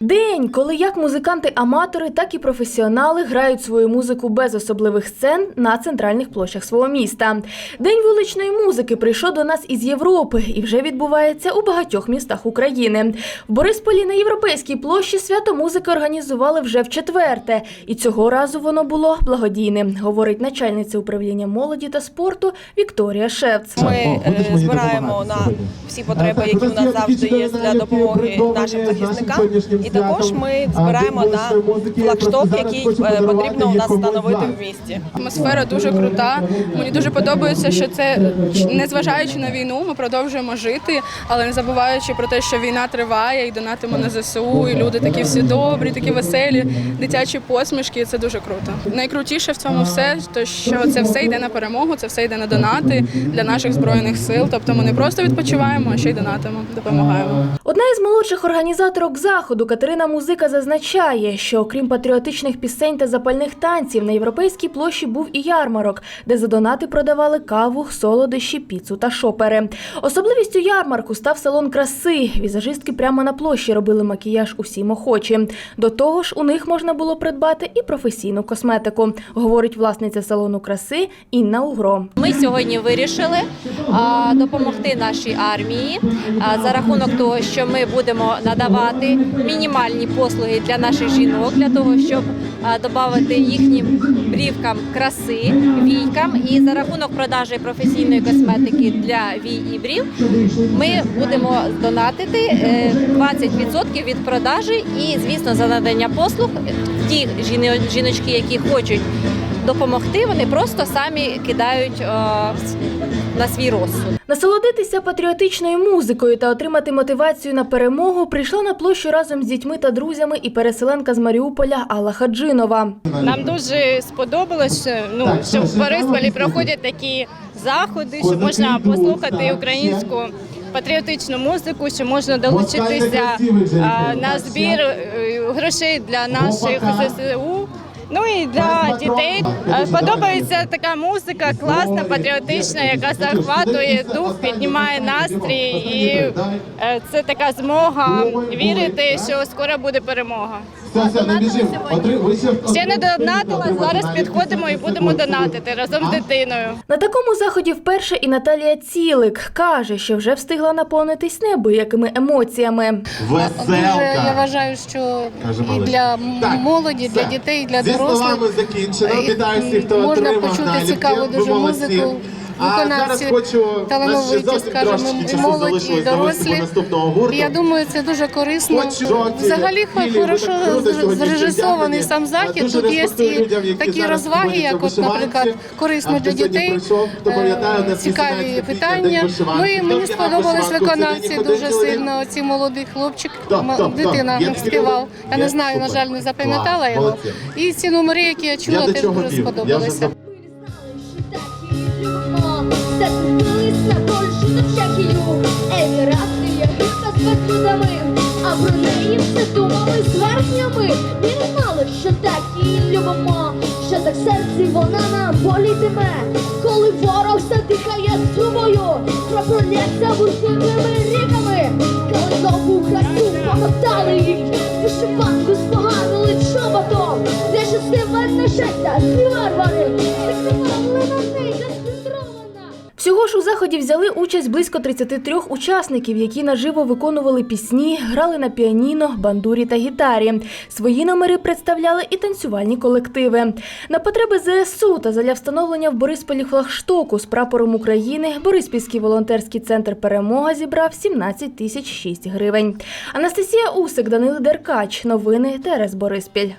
День, коли як музиканти-аматори, так і професіонали грають свою музику без особливих сцен на центральних площах свого міста. День вуличної музики прийшов до нас із Європи і вже відбувається у багатьох містах України. В Борисполі на європейській площі свято музики організували вже в четверте, і цього разу воно було благодійним, говорить начальниця управління молоді та спорту Вікторія Шевц. Ми е, збираємо на всі потреби, які у нас завжди є для допомоги нашим захисникам. І також ми збираємо на флагшток, який е, потрібно у нас встановити в місті. Атмосфера дуже крута. Мені дуже подобається, що це незважаючи на війну, ми продовжуємо жити, але не забуваючи про те, що війна триває, і донатимо на ЗСУ, і люди такі всі добрі, такі веселі, дитячі посмішки. і Це дуже круто. Найкрутіше в цьому все, то що це все йде на перемогу, це все йде на донати для наших збройних сил. Тобто ми не просто відпочиваємо, а ще й донатимо, допомагаємо. Одна із молодших організаторок заходу Катерина Музика зазначає, що окрім патріотичних пісень та запальних танців на європейській площі був і ярмарок, де за донати продавали каву, солодощі, піцу та шопери. Особливістю ярмарку став салон краси. Візажистки прямо на площі робили макіяж усім охочим. До того ж, у них можна було придбати і професійну косметику, говорить власниця салону краси Інна Угро. Ми сьогодні вирішили допомогти нашій армії за рахунок того, що ми будемо надавати мінімальні послуги для наших жінок, для того, щоб додати їхнім брівкам краси, війкам. І за рахунок продажі професійної косметики для вій і брів ми будемо донатити е, 20% від продажі і, звісно, за надання послуг ті жіночки, які хочуть допомогти, вони просто самі кидають е, на свій розсуд. Насолодитися патріотичною музикою та отримати мотивацію на перемогу прийшла на площу разом з дітьми та друзями і переселенка з Маріуполя Алла Хаджинова. Нам дуже сподобалось, ну що в Борисполі проходять такі заходи, що можна послухати українську патріотичну музику, що можна долучитися а, на збір е, грошей для наших ЗСУ. Ну і для дітей Е, подобається така музика, класна, патріотична, яка захватує дух, піднімає настрій, і е, це така змога вірити, що скоро буде перемога. Ще не донатила, зараз підходимо і будемо донатити разом з дитиною. На такому заході вперше і Наталія Цілик каже, що вже встигла наповнитись неабиякими емоціями. Дуже я Веселка. вважаю, що Каже і для Так, молоді, для дітей, для Зі словами закінчено. Е, Вітаю всіх, хто можна почути цікаву дуже музику. А зараз хочу нас ще зовсім скажімо, трошки і часу залишилось до виступу дорослі. наступного гурту. Я думаю, це дуже корисно. Хочу Взагалі білі, хорошо зрежисований сам захід. Тут є і такі розваги, як от, наприклад, корисно для дітей. Е, Цікаві питання. Ми Хто мені сподобались виконавці дуже сильно. Ці молодий хлопчик, дитина співав. Я не знаю, на жаль, не запам'ятала його. І ці номери, які я чула, теж дуже сподобалися. Все зверхнями, з верхнями не знали, що так її любимо Що так серці вона нам болітиме Коли ворог задихає сумою Пропролється бурхливими ріками. Коли нову красу помотали їх Вишиванку споганили Всього ж у заході взяли участь близько 33 учасників, які наживо виконували пісні, грали на піаніно, бандурі та гітарі. Свої номери представляли і танцювальні колективи. На потреби ЗСУ та задля встановлення в Борисполі флагштоку з прапором України Бориспільський волонтерський центр Перемога зібрав 17 тисяч 6 гривень. Анастасія Усик, Данил Деркач. Новини ТРС Бориспіль.